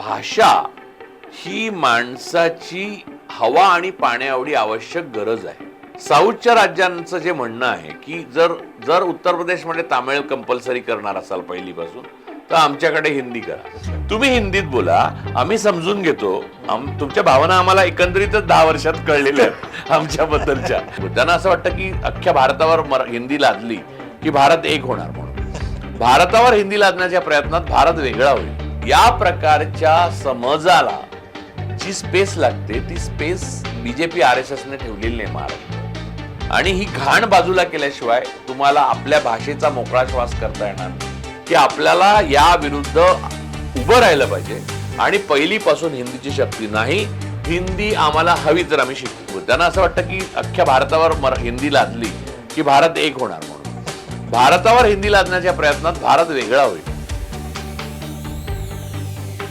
भाषा ही माणसाची हवा आणि पाण्याएवढी आवश्यक गरज आहे. साऊथच्या राज्यांचं जे म्हणणं आहे की जर जर उत्तर प्रदेशमध्ये तामिळ कंपल्सरी करणार असाल पहिलीपासून तर आमच्याकडे हिंदी करा. तुम्ही हिंदीत बोला आम्ही समजून घेतो. आम तुमच्या भावना आम्हाला एकंदरीतच दहा वर्षात कळलेल्या आहेत आमच्याबद्दलच्या. त्यांना असं वाटतं की अख्ख्या भारतावर हिंदी लादली की भारत एक होणार म्हणून. भारतावर हिंदी लादण्याच्या प्रयत्नात भारत वेगळा होईल. या प्रकारच्या समजाला जी स्पेस लागते ती स्पेस बीजेपी आर एस एसने ठेवलेली नाही महाराष्ट्र आणि ही घाण बाजूला केल्याशिवाय तुम्हाला आपल्या भाषेचा मोकळा श्वास करता येणार की आपल्याला या विरुद्ध उभं राहिलं पाहिजे. आणि पहिलीपासून हिंदीची शक्ती नाही. हिंदी आम्हाला हवी तर आम्ही शिकतो त्यांना असं वाटतं की अख्ख्या भारतावर मर हिंदी लादली की भारत एक होणार म्हणून. भारतावर हिंदी लादण्याच्या प्रयत्नात भारत वेगळा होईल.